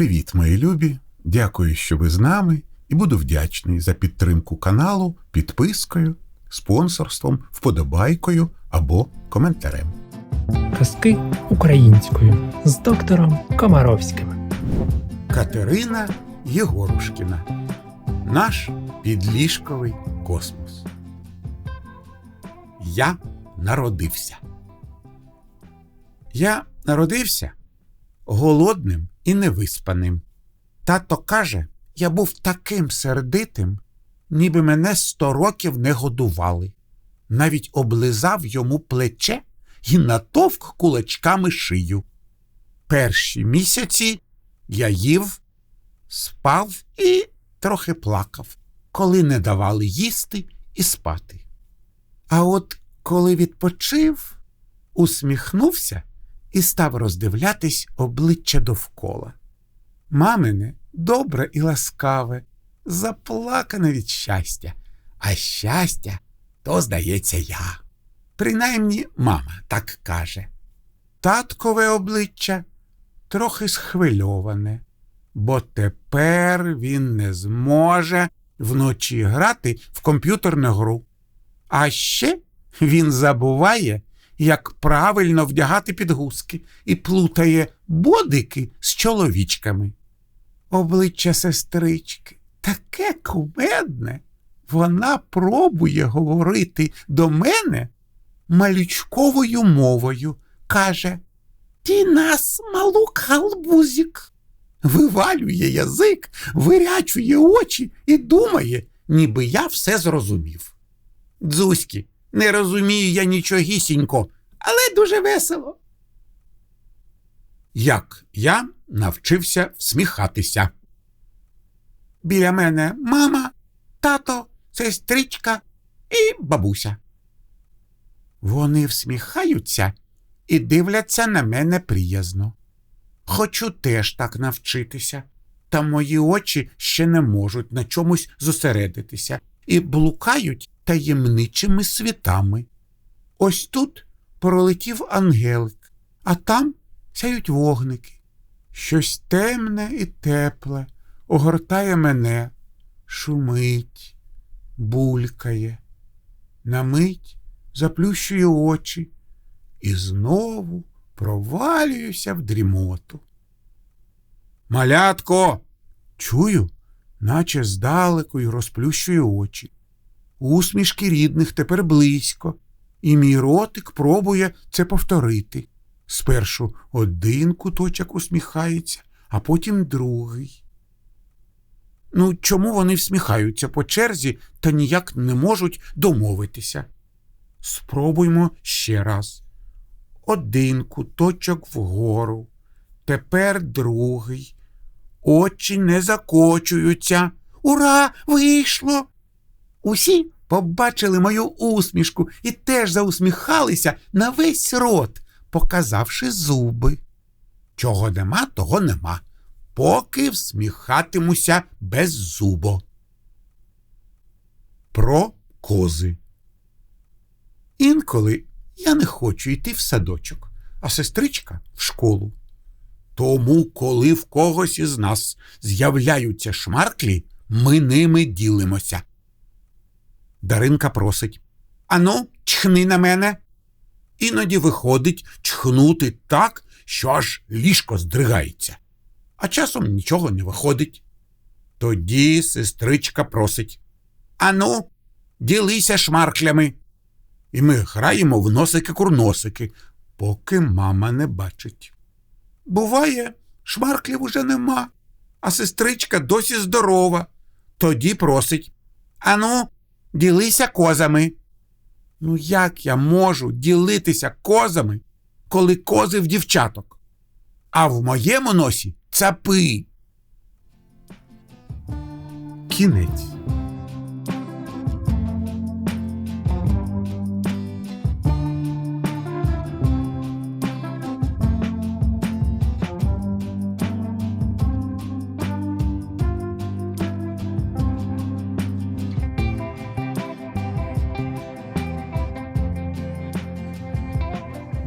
Привіт, мої любі! Дякую, що ви з нами, і буду вдячний за підтримку каналу підпискою, спонсорством, вподобайкою або коментарем. Казки українською з доктором Комаровським. Катерина Єгорушкіна. Наш підліжковий космос. Я народився. Я народився голодним і невиспаним. Тато каже, я був таким сердитим, ніби мене сто років не годували. Навіть облизав йому плече і натовк кулачками шию. Перші місяці я їв, спав і трохи плакав, коли не давали їсти і спати. А от коли відпочив, усміхнувся і став роздивлятись обличчя довкола. Мамине добре і ласкаве, заплакане від щастя, а щастя то, здається, я. Принаймні мама так каже. Таткове обличчя трохи схвильоване, бо тепер він не зможе вночі грати в комп'ютерну гру. А ще він забуває, як правильно вдягати підгузки і плутає бодики з чоловічками. Обличчя сестрички таке кумедне. Вона пробує говорити до мене малючковою мовою. Каже, ти нас, малук галбузик. Вивалює язик, вирячує очі і думає, ніби я все зрозумів. Дзузьки, не розумію я нічогісінько, але дуже весело. Як я навчився всміхатися. Біля мене мама, тато, сестричка і бабуся. Вони всміхаються і дивляться на мене приязно. Хочу теж так навчитися, та мої очі ще не можуть на чомусь зосередитися і блукають таємничими світами. Ось тут пролетів ангелик, а там сяють вогники. Щось темне і тепле огортає мене, шумить, булькає. На мить заплющую очі і знову провалююся в дрімоту. Малятко, чую, наче здалеку й розплющую очі. Усмішки рідних тепер близько, і мій ротик пробує це повторити. Спершу один куточок усміхається, а потім другий. Ну, чому вони всміхаються по черзі та ніяк не можуть домовитися? Спробуймо ще раз. Один куточок вгору, тепер другий. Очі не закочуються. Ура! Вийшло! Усі побачили мою усмішку і теж заусміхалися на весь рот, показавши зуби. Чого нема, того нема, поки всміхатимуся без зубо. Про кози. Інколи я не хочу йти в садочок, а сестричка в школу. Тому, коли в когось із нас з'являються шмарклі, ми ними ділимося. Даринка просить Ану, чхни на мене. Іноді виходить чхнути так, що аж ліжко здригається, а часом нічого не виходить. Тоді сестричка просить Ану, ділися шмарклями. І ми граємо в носики-курносики, поки мама не бачить. Буває, шмарклів уже нема, а сестричка досі здорова. Тоді просить Ану, ділися козами. Ну, як я можу ділитися козами, коли кози в дівчаток? А в моєму носі цапи. Кінець.